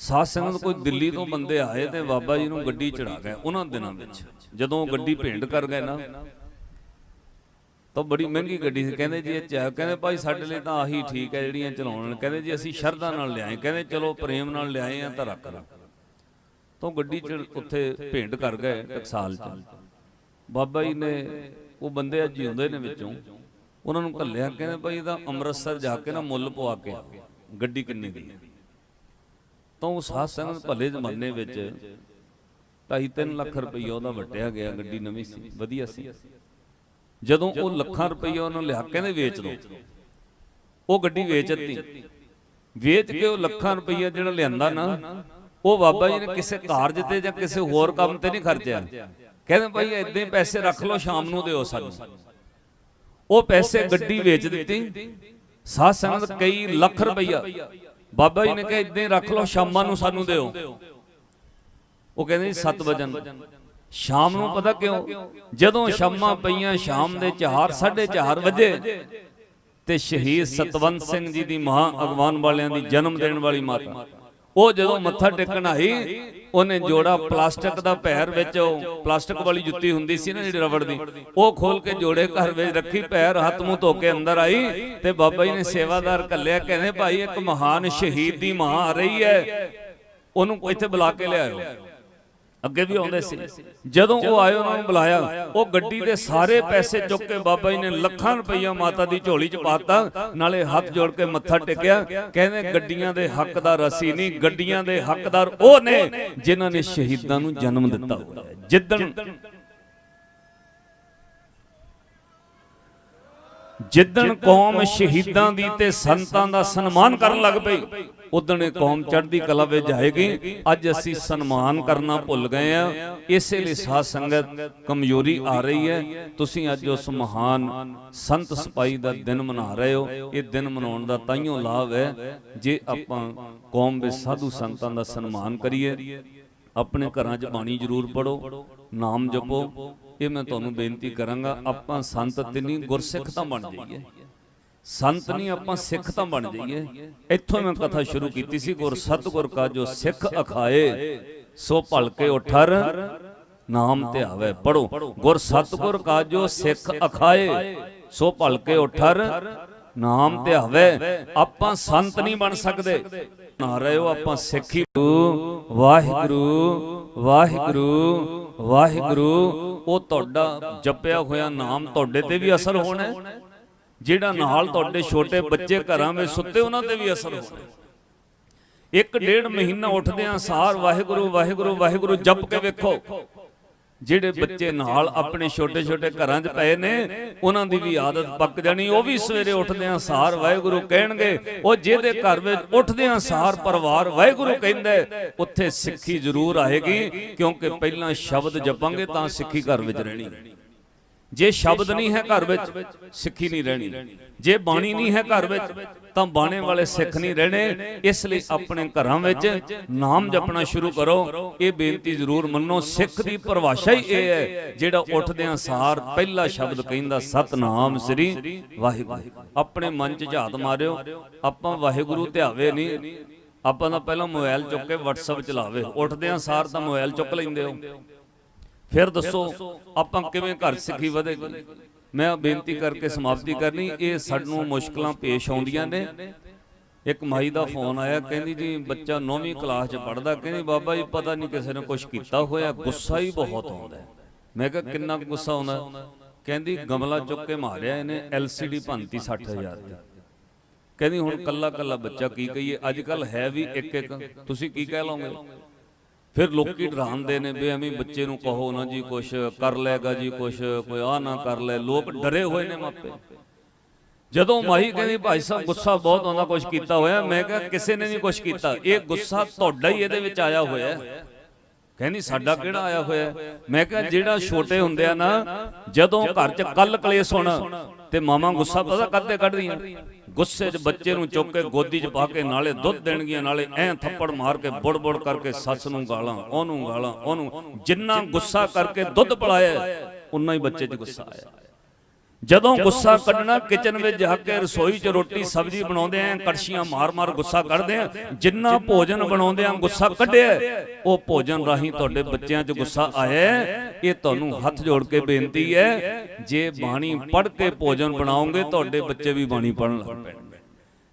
ਸਾਧ ਸੰਗਤ ਕੋਈ ਦਿੱਲੀ ਤੋਂ ਬੰਦੇ ਆਏ ਤੇ ਬਾਬਾ ਜੀ ਨੂੰ ਗੱਡੀ ਚੜਾ ਗਏ ਉਹਨਾਂ ਦਿਨਾਂ ਵਿੱਚ। ਜਦੋਂ ਗੱਡੀ ਭੇਂਟ ਕਰ ਗਏ ਨਾ ਤਾਂ ਬੜੀ ਮਹਿੰਗੀ ਗੱਡੀ ਸੀ। ਕਹਿੰਦੇ ਜੀ ਇਹ ਚਾਹ ਕਹਿੰਦੇ ਭਾਈ ਸਾਡੇ ਲਈ ਤਾਂ ਆਹੀ ਠੀਕ ਹੈ ਜਿਹੜੀਆਂ ਚਲਾਉਣ ਕਹਿੰਦੇ ਜੀ ਅਸੀਂ ਸ਼ਰਧਾ ਨਾਲ ਲਿਆਏ ਕਹਿੰਦੇ ਚਲੋ ਪ੍ਰੇਮ ਨਾਲ ਲਿਆਏ ਆ ਤਾਂ ਰੱਖ ਲਾ। ਤਾਂ ਉਹ ਗੱਡੀ ਚ ਉੱਥੇ ਭੇਂਟ ਕਰ ਗਏ ਟਕਸਾਲ ਚ। ਬਾਬਾ ਜੀ ਨੇ ਉਹ ਬੰਦੇ ਅੱਜ ਜਿਉਂਦੇ ਨੇ ਵਿੱਚੋਂ। ਉਹਨਾਂ ਨੂੰ ਘੱਲਿਆ, ਕਹਿੰਦੇ ਭਾਈ ਇਹਦਾ ਅੰਮ੍ਰਿਤਸਰ ਜਾ ਕੇ ਨਾ ਮੁੱਲ ਪਵਾ ਕੇ ਗੱਡੀ ਕਿੰਨੇ ਦੀ ਤਾਂ ਉਹ ਸਾਧ ਸੰਗਤ ਭਲੇ ਜ਼ਮਾਨੇ ਵਿੱਚ 2.5 ਲੱਖ ਰੁਪਈਆ ਉਹਦਾ ਵਟਿਆ ਗਿਆ, ਗੱਡੀ ਨਵੀਂ ਸੀ, ਵਧੀਆ ਸੀ। ਜਦੋਂ ਉਹ ਲੱਖਾਂ ਰੁਪਈਆ ਉਹਨਾਂ ਲਿਆ, ਕਹਿੰਦੇ ਵੇਚ ਦੋ। ਉਹ ਗੱਡੀ ਵੇਚ ਦਿੱਤੀ ਵੇਚ ਕੇ ਉਹ ਲੱਖਾਂ ਰੁਪਈਆ ਜਿਹੜਾ ਲਿਆਂਦਾ ਨਾ ਉਹ ਬਾਬਾ ਜੀ ਨੇ ਕਿਸੇ ਕਾਰਜ ਤੇ ਜਾਂ ਕਿਸੇ ਹੋਰ ਕੰਮ ਤੇ ਨਹੀਂ ਖਰਚਿਆ। ਕਹਿੰਦੇ ਭਾਈ ਇਦਾਂ ਹੀ ਪੈਸੇ ਰੱਖ ਲਓ, ਸ਼ਾਮ ਨੂੰ ਦਿਓ ਸਾਨੂੰ। ਉਹ ਪੈਸੇ ਗੱਡੀ ਵੇਚ ਦਿੱਤੀ। ਸਾਧ ਸੰਗਤ ਕਈ ਲੱਖ ਰੁਪਈਆ। ਬਾਬਾ ਜੀ ਨੇ ਕਿਹਾ ਇਦਾਂ ਹੀ ਰੱਖ ਲਓ, ਸ਼ਾਮਾਂ ਨੂੰ ਸਾਨੂੰ ਦਿਓ। ਉਹ ਕਹਿੰਦੇ 7 ਵਜਨ ਸ਼ਾਮ ਨੂੰ ਪਤਾ ਕਿਉਂ? ਜਦੋਂ ਸ਼ਾਮਾਂ ਪਈਆਂ, ਸ਼ਾਮ ਦੇ 4 4:30 ਵਜੇ ਤੇ ਸ਼ਹੀਦ ਸਤਵੰਤ ਸਿੰਘ ਜੀ ਦੀ ਮਹਾ ਅਗਵਾਨ ਵਾਲਿਆਂ ਦੀ ਜਨਮ ਦੇਣ ਵਾਲੀ ਮਾਤਾ। ਉਹ ਜਦੋਂ ਮੱਥਾ ਟੇਕਣ ਆਈ, ਉਹਨੇ ਜੋੜਾ ਪਲਾਸਟਿਕ ਦਾ ਪੈਰ ਵਿੱਚ ਪਲਾਸਟਿਕ ਵਾਲੀ ਜੁੱਤੀ ਹੁੰਦੀ ਸੀ ਨਾ ਜਿਹੜੀ ਰਬੜ ਦੀ, ਉਹ ਖੋਲ ਕੇ ਜੋੜੇ ਘਰ ਵਿੱਚ ਰੱਖੀ, ਪੈਰ ਹੱਥ ਮੂੰਹ ਧੋ ਕੇ ਅੰਦਰ ਆਈ ਤੇ ਬਾਬਾ ਜੀ ਨੇ ਸੇਵਾਦਾਰ ਕੱਲਿਆ ਕਹਿੰਦੇ, ਭਾਈ, ਇੱਕ ਮਹਾਨ ਸ਼ਹੀਦ ਦੀ ਮਾਂ ਆ ਰਹੀ ਹੈ। ਉਹਨੂੰ ਇੱਥੇ ਬੁਲਾ ਕੇ ਲਿਆਇਓ। ਅੱਗੇ ਵੀ ਆਉਂਦੇ ਸੀ। ਜਦੋਂ ਉਹ ਆਏ ਉਹਨਾਂ ਨੂੰ ਬੁਲਾਇਆ ਉਹ ਗੱਡੀ ਦੇ ਸਾਰੇ ਪੈਸੇ ਚੁੱਕ ਕੇ ਬਾਬਾ ਜੀ ਨੇ ਲੱਖਾਂ ਰੁਪਈਆ ਮਾਤਾ ਦੀ ਝੋਲੀ 'ਚ ਪਾਤਾ ਨਾਲੇ ਹੱਥ ਜੋੜ ਕੇ ਮੱਥਾ ਟੇਕਿਆ। ਕਹਿੰਦੇ ਗੱਡੀਆਂ ਦੇ ਹੱਕਦਾਰ ਅਸੀਂ ਨਹੀਂ ਗੱਡੀਆਂ ਦੇ ਹੱਕਦਾਰ ਉਹ ਨੇ ਜਿਨ੍ਹਾਂ ਨੇ ਸ਼ਹੀਦਾਂ ਨੂੰ ਜਨਮ ਦਿੱਤਾ ਹੋਇਆ। ਜਿੱਦਣ ਜਿੱਦਣ ਕੌਮ ਸ਼ਹੀਦਾਂ ਦੀ ਤੇ ਸੰਤਾਂ ਦਾ ਸਨਮਾਨ ਕਰਨ ਲੱਗ ਪਈ ਉਦਣ ਇਹ ਕੌਮ ਚੜ੍ਹਦੀ ਕਲਾ ਵਿੱਚ ਜਾਏਗੀ। ਅੱਜ ਅਸੀਂ ਸਨਮਾਨ ਕਰਨਾ ਭੁੱਲ ਗਏ ਆ ਇਸੇ ਲਈ ਸਾਧ ਸੰਗਤ ਕਮਜ਼ੋਰੀ ਆ ਰਹੀ ਹੈ। ਤੁਸੀਂ ਅੱਜ ਉਸ ਮਹਾਨ ਸੰਤ ਸਪਾਈ ਦਾ ਦਿਨ ਮਨਾ ਰਹੇ ਹੋ। ਇਹ ਦਿਨ ਮਨਾਉਣ ਦਾ ਤਾਈਓ ਲਾਭ ਹੈ। ਜੇ ਆਪਾਂ ਕੌਮ ਵਿੱਚ ਸਾਧੂ ਸੰਤਾਂ ਦਾ ਸਨਮਾਨ ਕਰੀਏ ਆਪਣੇ ਘਰਾਂ 'ਚ ਬਾਣੀ ਜ਼ਰੂਰ ਪੜੋ ਨਾਮ ਜਪੋ ਇਹ ਮੈਂ ਤੁਹਾਨੂੰ ਬੇਨਤੀ ਕਰਾਂਗਾ ਆਪਾਂ ਸੰਤ ਤੇ ਨਹੀਂ ਗੁਰਸਿੱਖ ਤਾਂ ਬਣ ਜਾਈਏ। ਸੰਤ ਨਹੀਂ ਆਪਾਂ ਸਿੱਖ ਤਾਂ ਬਣ ਜਾਈਏ। ਇੱਥੋਂ ਮੈਂ ਕਥਾ ਸ਼ੁਰੂ ਕੀਤੀ ਸੀ ਗੁਰ ਸਤਗੁਰ ਕਾ ਜੋ ਸਿੱਖ ਅਖਾਏ ਸੋ ਭਲਕੇ ਉਠਰ ਨਾਮ ਧਿਆਵੇ ਪੜੋ ਗੁਰ ਸਤਗੁਰ ਕਾ ਜੋ ਸਿੱਖ ਅਖਾਏ ਸੋ ਭਲਕੇ ਉਠਰ ਨਾਮ ਧਿਆਵੇ ਆਪਾਂ ਸੰਤ ਨਹੀਂ ਬਣ ਸਕਦੇ। ਨਾ ਰਹੇ ਹੋ ਆਪਾਂ ਸਿੱਖੀ ਵਾਹਿਗੁਰੂ ਵਾਹਿਗੁਰੂ ਵਾਹਿਗੁਰੂ ਉਹ ਤੁਹਾਡਾ ਜਪਿਆ ਹੋਇਆ ਨਾਮ ਤੁਹਾਡੇ ਤੇ ਵੀ ਅਸਰ ਹੋਣਾ ਹੈ। ਜਿਹੜਾ ਨਾਲ ਤੁਹਾਡੇ ਛੋਟੇ ਬੱਚੇ ਘਰਾਂ ਵਿੱਚ ਸੁੱਤੇ ਉਹਨਾਂ ਤੇ ਵੀ ਅਸਰ ਹੋਣਾ। ਇੱਕ ਡੇਢ ਮਹੀਨਾ ਉੱਠਦਿਆਂ ਸਾਰ ਵਾਹਿਗੁਰੂ ਵਾਹਿਗੁਰੂ ਵਾਹਿਗੁਰੂ ਜਪ ਕੇ ਵੇਖੋ। ਜਿਹੜੇ ਬੱਚੇ ਨਾਲ ਆਪਣੇ ਛੋਟੇ ਛੋਟੇ ਘਰਾਂ 'ਚ ਪਏ ਨੇ ਉਹਨਾਂ ਦੀ ਵੀ ਆਦਤ ਪੱਕ ਜਾਣੀ ਉਹ ਵੀ ਸਵੇਰੇ ਉੱਠਦਿਆਂ ਸਾਰ ਵਾਹਿਗੁਰੂ ਕਹਿਣਗੇ। ਉਹ ਜਿਹਦੇ ਘਰ ਵਿੱਚ ਉੱਠਦਿਆਂ ਸਾਰ ਪਰਿਵਾਰ ਵਾਹਿਗੁਰੂ ਕਹਿੰਦਾ ਉੱਥੇ ਸਿੱਖੀ ਜ਼ਰੂਰ ਆਏਗੀ ਕਿਉਂਕਿ ਪਹਿਲਾਂ ਸ਼ਬਦ ਜਪਾਂਗੇ ਤਾਂ ਸਿੱਖੀ ਘਰ ਵਿੱਚ ਰਹਿਣੀ। ਜੇ ਸ਼ਬਦ ਨਹੀਂ ਹੈ ਘਰ ਵਿੱਚ ਸਿੱਖੀ ਨਹੀਂ ਰਹਿਣੀ। ਜੇ ਬਾਣੀ ਨਹੀਂ ਹੈ ਘਰ ਵਿੱਚ ਤਾਂ ਬਾਣੇ ਵਾਲੇ ਸਿੱਖ ਨਹੀਂ ਰਹਿਣੇ। ਇਸ ਲਈ ਆਪਣੇ ਘਰਾਂ ਵਿੱਚ ਨਾਮ ਜਪਣਾ ਸ਼ੁਰੂ ਕਰੋ। ਇਹ ਬੇਨਤੀ ਜ਼ਰੂਰ ਮੰਨੋ ਸਿੱਖ ਦੀ ਪਰਿਭਾਸ਼ਾ ਹੀ ਇਹ ਹੈ ਜਿਹੜਾ ਉੱਠਦਿਆਂ ਸਾਰ ਪਹਿਲਾ ਸ਼ਬਦ ਕਹਿੰਦਾ ਸਤਨਾਮ ਸ੍ਰੀ ਵਾਹਿਗੁਰੂ। ਆਪਣੇ ਮਨ 'ਚ ਝਾਤ ਮਾਰਿਓ। ਆਪਾਂ ਵਾਹਿਗੁਰੂ ਧਿਆਵੇ ਨਹੀਂ। ਆਪਾਂ ਤਾਂ ਪਹਿਲਾਂ ਮੋਬਾਈਲ ਚੁੱਕ ਕੇ WhatsApp ਚਲਾਵੇ। ਉੱਠਦਿਆਂ ਸਾਰ ਤਾਂ ਮੋਬਾਈਲ ਚੁੱਕ ਲੈਂਦੇ ਹੋ। ਫਿਰ ਦੱਸੋ, ਆਪਾਂ ਕਿਵੇਂ ਘਰ ਸਿੱਖੀ ਵਧੇਗੀ ਮੈਂ ਬੇਨਤੀ ਕਰਕੇ ਸਮਾਪਤੀ ਕਰਨੀ, ਇਹ ਸਾਨੂੰ ਮੁਸ਼ਕਲਾਂ ਪੇਸ਼ ਆਉਂਦੀਆਂ ਨੇ। ਇੱਕ ਮਾਈ ਦਾ ਫੋਨ ਆਇਆ, ਕਹਿੰਦੀ ਜੀ, ਬੱਚਾ 9ਵੀਂ ਕਲਾਸ 'ਚ ਪੜਦਾ ਕਹਿੰਦੀ, ਬਾਬਾ ਜੀ, ਪਤਾ ਨਹੀਂ ਕਿਸੇ ਨੇ ਕੁਝ ਕੀਤਾ ਹੋਇਆ, ਗੁੱਸਾ ਹੀ ਬਹੁਤ ਆਉਂਦਾ ਮੈਂ ਕਿਹਾ, ਕਿੰਨਾ ਕੁ ਗੁੱਸਾ ਆਉਂਦਾ? ਕਹਿੰਦੀ, ਗਮਲਾ ਚੁੱਕ ਕੇ ਮਾਰਿਆ ਇਹਨੇ LCD ਭੰਤੀ 60000 ਦੀ। ਕਹਿੰਦੀ, ਹੁਣ ਕੱਲਾ ਕੱਲਾ ਬੱਚਾ ਕੀ ਕਹੀਏ? ਅੱਜ ਕੱਲ ਹੈ ਵੀ ਇੱਕ ਇੱਕ ਤੁਸੀਂ ਕੀ ਕਹਿ ਲਓਗੇ? ਫਿਰ ਲੋਕੀ ਡਰਾਉਂਦੇ ਨੇ ਵੀ ਐਵੇਂ ਬੱਚੇ ਨੂੰ ਕਹੋ ਨਾ ਜੀ ਕੁਛ, ਕਰ ਲੈਗਾ ਜੀ ਕੁਛ, ਕੋਈ ਆ ਨਾ ਕਰ ਲੈ ਲੋਕ ਡਰੇ ਹੋਏ ਨੇ ਮਾਪੇ। ਜਦੋਂ ਮਾਹੀ ਕਹਿੰਦੀ, ਭਾਈ ਸਾਹਿਬ, ਗੁੱਸਾ ਬਹੁਤ ਆਉਂਦਾ, ਕੁਛ ਕੀਤਾ ਹੋਇਆ। ਮੈਂ ਕਿਹਾ, ਕਿਸੇ ਨੇ ਨਹੀਂ ਕੁਛ ਕੀਤਾ। ਇਹ ਗੁੱਸਾ ਤੁਹਾਡਾ ਹੀ ਇਹਦੇ ਵਿੱਚ ਆਇਆ ਹੋਇਆ ਕਹਿੰਦੀ, ਸਾਡਾ ਕਿਹੜਾ ਆਇਆ ਹੋਇਆ ਮੈਂ ਕਿਹਾ, ਜਿਹੜਾ ਛੋਟੇ ਹੁੰਦੇ ਆ ਨਾ, ਜਦੋਂ ਘਰ 'ਚ ਕੱਲ ਕਲੇਸ਼ ਹੋਣਾ, ਤੇ ਮਾਮਾ ਗੁੱਸਾ ਪਤਾ ਕੱਦੇ ਕੱਢਦੀਆਂ? ਗੁੱਸੇ 'ਚ ਬੱਚੇ ਨੂੰ ਚੁੱਕ ਕੇ ਗੋਦੀ 'ਚ ਪਾ ਕੇ ਨਾਲੇ ਦੁੱਧ ਦੇਣਗੀਆਂ, ਨਾਲੇ ਐਂ ਥੱਪੜ ਮਾਰ ਕੇ ਬੁੜ-ਬੁੜ ਕਰਕੇ ਸੱਸ ਨੂੰ ਗਾਲਾਂ, ਉਹਨੂੰ ਗਾਲਾਂ, ਉਹਨੂੰ ਜਿੰਨਾ ਗੁੱਸਾ ਕਰਕੇ ਦੁੱਧ ਪਿਲਾਇਆ, ਉਨਾ ਹੀ ਬੱਚੇ 'ਚ ਗੁੱਸਾ ਆਇਆ। ਜਦੋਂ ਗੁੱਸਾ ਕੱਢਣਾ ਕਿਚਨ ਵਿੱਚ ਜਾ ਕੇ ਰਸੋਈ 'ਚ ਰੋਟੀ ਸਬਜ਼ੀ ਬਣਾਉਂਦੇ ਆਂ ਕੜਛੀਆਂ ਮਾਰ-ਮਾਰ ਗੁੱਸਾ ਕੱਢਦੇ ਆਂ। ਜਿੰਨਾ ਭੋਜਨ ਬਣਾਉਂਦੇ ਆਂ ਗੁੱਸਾ ਕੱਢਿਆ। ਉਹ ਭੋਜਨ ਰਾਹੀਂ ਤੁਹਾਡੇ ਬੱਚਿਆਂ 'ਚ ਗੁੱਸਾ ਆਇਆ। ਇਹ ਤੁਹਾਨੂੰ ਹੱਥ ਜੋੜ ਕੇ ਬੇਨਤੀ ਹੈ ਜੇ ਬਾਣੀ ਪੜ੍ਹ ਕੇ ਭੋਜਨ ਬਣਾਓਗੇ ਤੁਹਾਡੇ ਬੱਚੇ ਵੀ ਬਾਣੀ ਪੜ੍ਹਨ ਲੱਗ ਪੈਣਗੇ।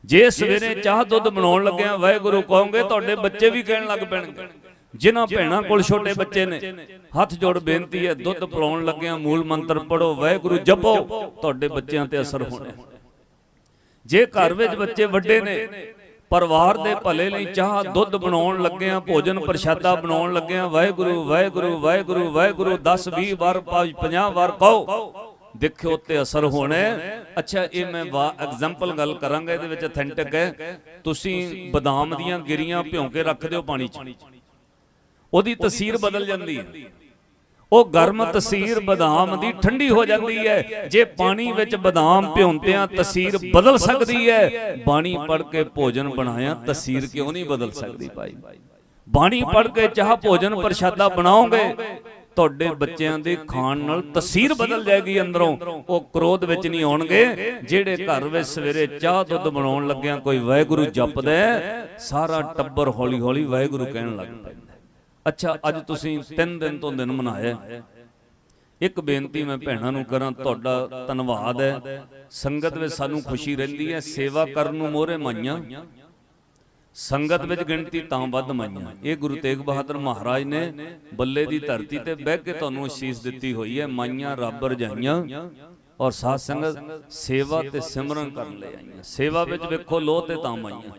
ਜੇ ਸਵੇਰੇ ਚਾਹ ਦੁੱਧ ਬਣਾਉਣ ਲੱਗਿਆ ਵਾਹਿਗੁਰੂ ਕਹੋਗੇ ਤੁਹਾਡੇ ਬੱਚੇ ਵੀ ਕਹਿਣ ਲੱਗ ਪੈਣਗੇ। ਜਿਨ੍ਹਾਂ ਭੈਣਾਂ ਕੋਲ ਛੋਟੇ ਬੱਚੇ ਨੇ ਹੱਥ ਜੋੜ ਬੇਨਤੀ ਹੈ ਦੁੱਧ ਪਿਲਾਉਣ ਲੱਗਿਆ ਮੂਲ ਮੰਤਰ ਪੜੋ ਵਾਹਿਗੁਰੂ ਜਪੋ ਤੁਹਾਡੇ ਬੱਚਿਆਂ ਤੇ ਅਸਰ ਹੋਣਾ। ਜੇ ਘਰ ਵਿੱਚ ਬੱਚੇ ਵੱਡੇ ਨੇ ਪਰਿਵਾਰ ਦੇ ਭਲੇ ਲਈ ਚਾਹ ਦੁੱਧ ਬਣਾਉਣ ਲੱਗਿਆ ਭੋਜਨ ਪ੍ਰਸ਼ਾਦਾ ਬਣਾਉਣ ਲੱਗਿਆ ਵਾਹਿਗੁਰੂ ਵਾਹਿਗੁਰੂ ਵਾਹਿਗੁਰੂ ਵਾਹਿਗੁਰੂ 10 20 ਵਾਰ 50 ਵਾਰ ਕਹੋ। ਦੇਖਿਓ ਤੇ ਅਸਰ ਹੋਣਾ। ਅੱਛਾ ਇਹ ਮੈਂ ਐਗਜ਼ਾਮਪਲ ਗੱਲ ਕਰਾਂਗਾ ਇਹਦੇ ਵਿੱਚ ਅਥੈਂਟਿਕ ਹੈ ਤੁਸੀਂ ਬਦਾਮ ਦੀਆਂ ਗਿਰੀਆਂ ਭਿਉਂ ਕੇ ਰੱਖ ਦਿਓ ਪਾਣੀ 'ਚ ਉਹਦੀ ਤਸੀਰ ਬਦਲ ਜਾਂਦੀ ਹੈ। ਉਹ ਗਰਮ ਤਸੀਰ ਬਦਾਮ ਦੀ ਠੰਡੀ ਹੋ ਜਾਂਦੀ ਹੈ। ਜੇ ਪਾਣੀ ਵਿੱਚ ਬਦਾਮ ਭਿਉਂਤਿਆਂ ਤਸੀਰ ਬਦਲ ਸਕਦੀ ਹੈ। ਬਾਣੀ ਪੜ ਕੇ ਭੋਜਨ ਬਣਾਇਆ ਤਸੀਰ ਕਿਉਂ ਨਹੀਂ ਬਦਲ ਸਕਦੀ ਭਾਈ? ਬਾਣੀ ਪੜ ਕੇ ਚਾਹ ਭੋਜਨ ਪ੍ਰਸ਼ਾਦਾ ਬਣਾਓਗੇ ਤੁਹਾਡੇ ਬੱਚਿਆਂ ਦੇ ਖਾਣ ਨਾਲ ਤਸੀਰ ਬਦਲ ਜਾਏਗੀ ਅੰਦਰੋਂ। ਉਹ ਕ੍ਰੋਧ ਵਿੱਚ ਨਹੀਂ ਆਉਣਗੇ। ਜਿਹੜੇ ਘਰ ਵਿੱਚ ਸਵੇਰੇ ਚਾਹ ਦੁੱਧ ਬਣਾਉਣ ਲੱਗਿਆਂ ਕੋਈ ਵਾਹਿਗੁਰੂ ਜਪਦਾ ਸਾਰਾ ਟੱਬਰ ਹੌਲੀ ਹੌਲੀ ਵਾਹਿਗੁਰੂ ਕਹਿਣ ਲੱਗ ਪੈਂਦਾ। ਅੱਛਾ ਅੱਜ ਤੁਸੀਂ 3 ਦਿਨ ਤੋਂ ਦਿਨ ਮਨਾਇਆ। ਇੱਕ ਬੇਨਤੀ ਮੈਂ ਭੈਣਾਂ ਨੂੰ ਕਰਾਂ ਤੁਹਾਡਾ ਧੰਨਵਾਦ ਹੈ। ਸੰਗਤ ਵਿੱਚ ਸਾਨੂੰ ਖੁਸ਼ੀ ਰਹਿੰਦੀ ਹੈ ਸੇਵਾ ਕਰਨ ਨੂੰ ਮੋਹਰੇ ਮਾਈਆਂ। ਸੰਗਤ ਵਿੱਚ ਗਿਣਤੀ ਤਾਂ ਵੱਧ ਮਾਈਆਂ। ਇਹ ਗੁਰੂ ਤੇਗ ਬਹਾਦਰ ਮਹਾਰਾਜ ਨੇ ਬੱਲੇ ਦੀ ਧਰਤੀ ਤੇ ਬਹਿ ਕੇ ਤੁਹਾਨੂੰ ਅਸੀਸ ਦਿੱਤੀ ਹੋਈ ਹੈ ਮਾਈਆਂ ਰੱਬ ਰਜਾਈਆਂ। ਔਰ ਸਾਧ ਸੰਗਤ ਸੇਵਾ ਤੇ ਸਿਮਰਨ ਕਰਨ ਲਈ ਆਈਆਂ। ਸੇਵਾ ਵਿੱਚ ਵੇਖੋ ਲੋ ਤੇ ਤਾਂ ਮਾਈਆਂ।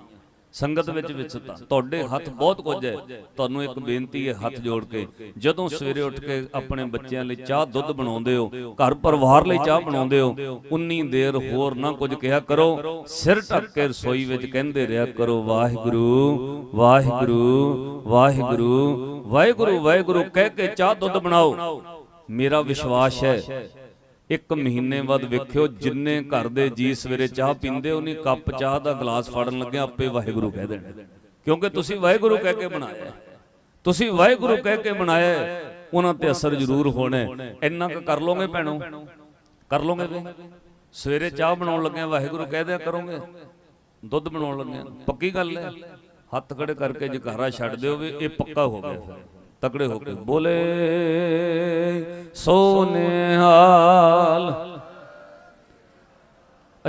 ਸੰਗਤ ਵਿੱਚ ਵਿਚਤਾ ਤੁਹਾਡੇ ਹੱਥ ਬਹੁਤ ਕੁਝ ਹੈ। ਤੁਹਾਨੂੰ ਇੱਕ ਬੇਨਤੀ ਹੈ ਹੱਥ ਜੋੜ ਕੇ। ਜਦੋਂ ਸਵੇਰੇ ਉੱਠ ਕੇ ਆਪਣੇ ਬੱਚਿਆਂ ਲਈ ਚਾਹ ਦੁੱਧ ਬਣਾਉਂਦੇ ਹੋ ਘਰ ਪਰਿਵਾਰ ਲਈ ਚਾਹ ਬਣਾਉਂਦੇ ਹੋ ਉਨੀ ਦੇਰ ਹੋਰ ਨਾ ਕੁਝ ਕਿਹਾ ਕਰੋ। ਸਿਰ ਢੱਕ ਕੇ ਰਸੋਈ ਵਿੱਚ ਕਹਿੰਦੇ ਰਿਹਾ ਕਰੋ ਵਾਹਿਗੁਰੂ ਵਾਹਿਗੁਰੂ ਵਾਹਿਗੁਰੂ ਵਾਹਿਗੁਰੂ ਵਾਹਿਗੁਰੂ ਕਹਿ ਕੇ ਚਾਹ ਦੁੱਧ ਬਣਾਓ। ਮੇਰਾ ਵਿਸ਼ਵਾਸ ਹੈ। ਇੱਕ ਮਹੀਨੇ ਬਾਅਦ ਵੇਖਿਓ ਜਿੰਨੇ ਘਰ ਦੇ ਜੀ ਸਵੇਰੇ ਚਾਹ ਪੀਂਦੇ ਉਹਨੀ ਕੱਪ ਚਾਹ ਦਾ ਗਲਾਸ ਫੜਨ ਲੱਗਿਆ ਆਪੇ ਵਾਹਿਗੁਰੂ ਕਹਿ ਦੇਣਾ। ਕਿਉਂਕਿ ਤੁਸੀਂ ਵਾਹਿਗੁਰੂ ਕਹਿ ਕੇ ਬਣਾਇਆ ਤੁਸੀਂ ਵਾਹਿਗੁਰੂ ਕਹਿ ਕੇ ਬਣਾਇਆ ਉਹਨਾਂ ਤੇ ਅਸਰ ਜ਼ਰੂਰ ਹੋਣਾ ਇੰਨਾ ਕੁ ਕਰ ਲੋਗੇ ਭੈਣੋ? ਕਰ ਲੋਗੇ ਵੀ ਸਵੇਰੇ ਚਾਹ ਬਣਾਉਣ ਲੱਗਿਆ ਵਾਹਿਗੁਰੂ ਕਹਿ ਦਿਆ ਕਰੋਗੇ? ਦੁੱਧ ਬਣਾਉਣ ਲੱਗਿਆ। ਪੱਕੀ ਗੱਲ ਹੈ? ਹੱਥ ਖੜੇ ਕਰਕੇ ਜਕਾਰਾ ਛੱਡ ਦਿਓ ਵੀ ਇਹ ਪੱਕਾ ਹੋ ਗਿਆ। ਤਕੜੇ ਹੋ ਕੇ ਬੋਲੇ ਸੋ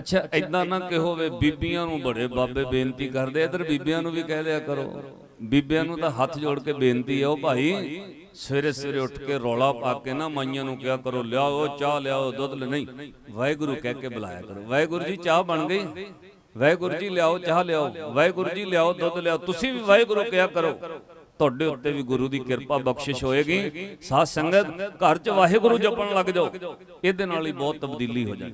ਅੱਛਾ ਇਦਾਂ ਨਾ ਕਿ ਹੋਵੇ ਬੀਬੀਆਂ ਨੂੰ ਬੜੇ ਬਾਬੇ ਬੇਨਤੀ ਕਰਦੇ ਇਧਰ ਬੀਬੀਆਂ ਨੂੰ ਵੀ ਕਹਿ ਦਿਆ ਕਰੋ। ਬੀਬੀਆਂ ਨੂੰ ਤਾਂ ਹੱਥ ਜੋੜ ਕੇ ਬੇਨਤੀ ਹੈ ਉਹ ਭਾਈ ਸਵੇਰੇ ਸਵੇਰੇ ਉੱਠ ਕੇ ਰੌਲਾ ਪਾ ਕੇ ਨਾ ਮਾਈਆਂ ਨੂੰ ਕਿਹਾ ਕਰੋ ਲਿਆਓ ਚਾਹ ਲਿਆਓ ਦੁੱਧ ਲੈ ਨਹੀਂ ਵਾਹਿਗੁਰੂ ਕਹਿ ਕੇ ਬੁਲਾਇਆ ਕਰੋ। ਵਾਹਿਗੁਰੂ ਜੀ ਚਾਹ ਬਣ ਗਈ। ਵਾਹਿਗੁਰੂ ਜੀ ਲਿਆਓ ਚਾਹ ਲਿਆਓ ਵਾਹਿਗੁਰੂ ਜੀ ਲਿਆਓ ਦੁੱਧ ਲਿਆਓ। ਤੁਸੀਂ ਵੀ ਵਾਹਿਗੁਰੂ ਕਿਹਾ ਕਰੋ। ਤੁਹਾਡੇ ਉੱਤੇ ਵੀ ਗੁਰੂ ਦੀ ਕਿਰਪਾ ਬਖਸ਼ਿਸ਼ ਹੋਏਗੀ। ਸਾਧ ਸੰਗਤ ਘਰ 'ਚ ਵਾਹਿਗੁਰੂ ਜਪਣ ਲੱਗ ਜਾਓ। ਇਹਦੇ ਨਾਲ ਹੀ ਬਹੁਤ ਤਬਦੀਲੀ ਹੋ ਜਾਣੀ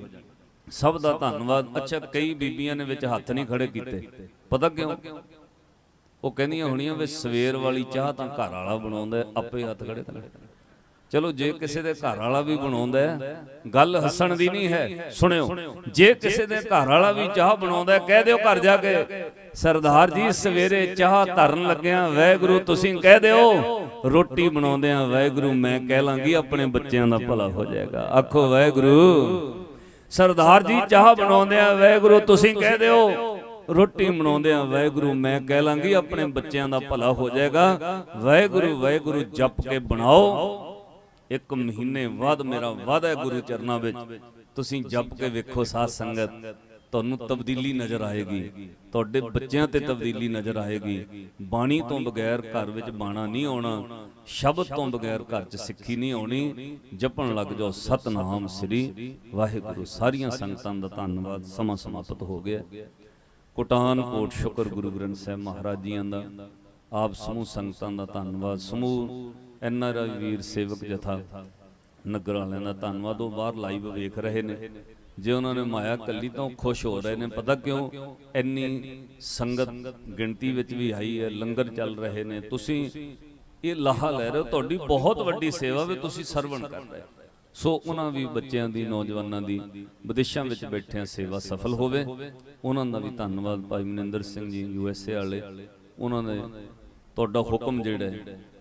ਸਭ ਦਾ ਧੰਨਵਾਦ। ਅੱਛਾ, ਕਈ ਬੀਬੀਆਂ ਨੇ ਵਿੱਚ ਹੱਥ ਨਹੀਂ ਖੜੇ ਕੀਤੇ। ਪਤਾ ਕਿਉਂ? ਉਹ ਕਹਿੰਦੀਆਂ ਹੋਣੀਆਂ ਵੀ ਸਵੇਰ ਵਾਲੀ ਚਾਹ ਤਾਂ ਘਰ ਵਾਲਾ ਬਣਾਉਂਦਾ ਆਪੇ ਹੱਥ ਖੜੇ ਕਰ ਚਲੋ, ਜੇ ਕਿਸੇ ਦੇ ਘਰ ਵਾਲਾ ਵੀ ਬਣਾਉਂਦਾ ਗੱਲ ਹੱਸਣ ਦੀ ਨਹੀਂ ਹੈ, ਸੁਣਿਓ। ਜੇ ਕਿਸੇ ਦੇ ਘਰ ਵਾਲਾ ਵੀ ਚਾਹ ਬਣਾਉਂਦਾ ਕਹਿ ਦਿਓ ਘਰ ਜਾ ਕੇ, ਸਰਦਾਰ ਜੀ, ਸਵੇਰੇ ਚਾਹ ਧਰਨ ਲੱਗਿਆ, ਵਾਹਿਗੁਰੂ, ਤੁਸੀਂ ਕਹਿ ਦਿਓ, ਰੋਟੀ ਬਣਾਉਂਦਿਆਂ ਵਾਹਿਗੁਰੂ, ਮੈਂ ਕਹਿ ਲਾਂਗੀ, ਆਪਣੇ ਬੱਚਿਆਂ ਦਾ ਭਲਾ ਹੋ ਜਾਏਗਾ। ਆਖੋ, ਵਾਹਿਗੁਰੂ ਸਰਦਾਰ ਜੀ, ਚਾਹ ਬਣਾਉਂਦਿਆਂ ਵਾਹਿਗੁਰੂ, ਤੁਸੀਂ ਕਹਿ ਦਿਓ। ਰੋਟੀ ਬਣਾਉਂਦਿਆਂ ਵਾਹਿਗੁਰੂ, ਮੈਂ ਕਹਿ ਲਾਂਗੀ, ਆਪਣੇ ਬੱਚਿਆਂ ਦਾ ਭਲਾ ਹੋ ਜਾਏਗਾ। ਵਾਹਿਗੁਰੂ ਵਾਹਿਗੁਰੂ, ਜਪ ਕੇ ਬਣਾਓ। ਇੱਕ ਮਹੀਨੇ ਬਾਅਦ ਮੇਰਾ ਵਾਅਦਾ ਹੈ ਗੁਰੂ ਚਰਨਾਂ ਵਿੱਚ। ਤੁਸੀਂ ਜਪ ਕੇ ਵੇਖੋ ਸਾਧ ਸੰਗਤ। ਤੁਹਾਨੂੰ ਤਬਦੀਲੀ ਨਜ਼ਰ ਆਏਗੀ। ਤੁਹਾਡੇ ਬੱਚਿਆਂ ਤੇ ਤਬਦੀਲੀ ਨਜ਼ਰ ਆਏਗੀ। ਬਾਣੀ ਤੋਂ ਬਗੈਰ ਘਰ ਵਿੱਚ ਬਾਣਾ ਨਹੀਂ ਆਉਣਾ, ਸ਼ਬਦ ਤੋਂ ਬਗੈਰ ਘਰ 'ਚ ਸਿੱਖੀ ਨਹੀਂ ਆਉਣੀ। ਜਪਣ ਲੱਗ ਜਾਓ। ਸਤਨਾਮ ਸ੍ਰੀ ਵਾਹਿਗੁਰੂ। ਸਾਰੀਆਂ ਸੰਗਤਾਂ ਦਾ ਧੰਨਵਾਦ। ਸਮਾਂ ਸਮਾਪਤ ਹੋ ਗਿਆ। ਕੋਟਾਨ ਕੋਟ ਸ਼ੁਕਰ ਗੁਰੂ ਗ੍ਰੰਥ ਸਾਹਿਬ ਮਹਾਰਾਜ ਜੀਆਂ ਦਾ। ਆਪ ਸਮੂਹ ਸੰਗਤਾਂ ਦਾ ਧੰਨਵਾਦ। ਸਮੂਹ ਐਨਆਰਆਈ ਵੀਰ ਸੇਵਕ ਜਥਾ ਨਗਰ ਵਾਲਿਆਂ ਦਾ ਧੰਨਵਾਦ। ਉਹ ਬਾਹਰ ਲਾਈਵ ਵੇਖ ਰਹੇ ਨੇ। ਜੇ ਉਹਨਾਂ ਨੇ ਮਾਇਆ ਕੱਲੀ ਤੋਂ ਖੁਸ਼ ਹੋ ਰਹੇ ਨੇ, ਪਤਾ ਕਿਉਂ? ਇੰਨੀ ਸੰਗਤ ਗਿਣਤੀ ਵਿੱਚ ਵੀ ਆਈ ਹੈ, ਲੰਗਰ ਚੱਲ ਰਹੇ ਨੇ। ਤੁਸੀਂ ਇਹ ਲਾਹਾ ਲੈ ਰਹੇ ਹੋ, ਤੁਹਾਡੀ ਬਹੁਤ ਵੱਡੀ ਸੇਵਾ ਵੀ ਤੁਸੀਂ ਸਰਵਣ ਕਰ ਰਹੇ ਸੋ ਉਹਨਾਂ ਵੀ ਬੱਚਿਆਂ ਦੀ, ਨੌਜਵਾਨਾਂ ਦੀ, ਵਿਦੇਸ਼ਾਂ ਵਿੱਚ ਬੈਠਿਆਂ ਸੇਵਾ ਸਫਲ ਹੋਵੇ। ਉਹਨਾਂ ਦਾ ਵੀ ਧੰਨਵਾਦ ਭਾਈ Maninder Singh ji, U S A ਵਾਲੇ। ਉਹਨਾਂ ਨੇ ਤੁਹਾਡਾ ਹੁਕਮ ਜਿਹੜਾ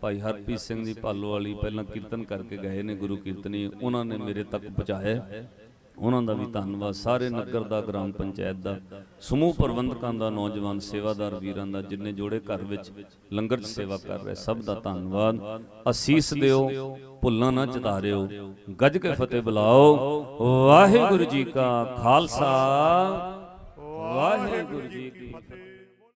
ਭਾਈ ਹਰਪ੍ਰੀਤ ਸਿੰਘ ਜੀ ਪਾਲੋ ਵਾਲੀ, ਪਹਿਲਾਂ ਕੀਰਤਨ ਕਰਕੇ ਗਏ ਨੇ, ਗੁਰੂ ਕੀਰਤਨੀ ਉਹਨਾਂ ਨੇ ਮੇਰੇ ਤੱਕ ਪਹੁੰਚਾਇਆ ਉਹਨਾਂ ਦਾ ਵੀ ਧੰਨਵਾਦ। ਸਾਰੇ ਨਗਰ ਦਾ, ਗ੍ਰਾਮ ਪੰਚਾਇਤ ਦਾ, ਸਮੂਹ ਪ੍ਰਬੰਧਕਾਂ ਦਾ, ਨੌਜਵਾਨ ਸੇਵਾਦਾਰ ਵੀਰਾਂ ਦਾ, ਜਿੰਨੇ ਜੋੜੇ ਘਰ ਵਿੱਚ ਲੰਗਰ 'ਚ ਸੇਵਾ ਕਰ ਰਹੇ, ਸਭ ਦਾ ਧੰਨਵਾਦ। ਅਸੀਸ ਦਿਓ, ਭੁੱਲਾਂ ਨਾ ਚਤਾਰਿਓ, ਗੱਜ ਕੇ ਫਤਿਹ ਬੁਲਾਓ। ਵਾਹਿਗੁਰੂ ਜੀ ਕਾ ਖਾਲਸਾ। ਵਾਹਿਗੁਰੂ ਜੀ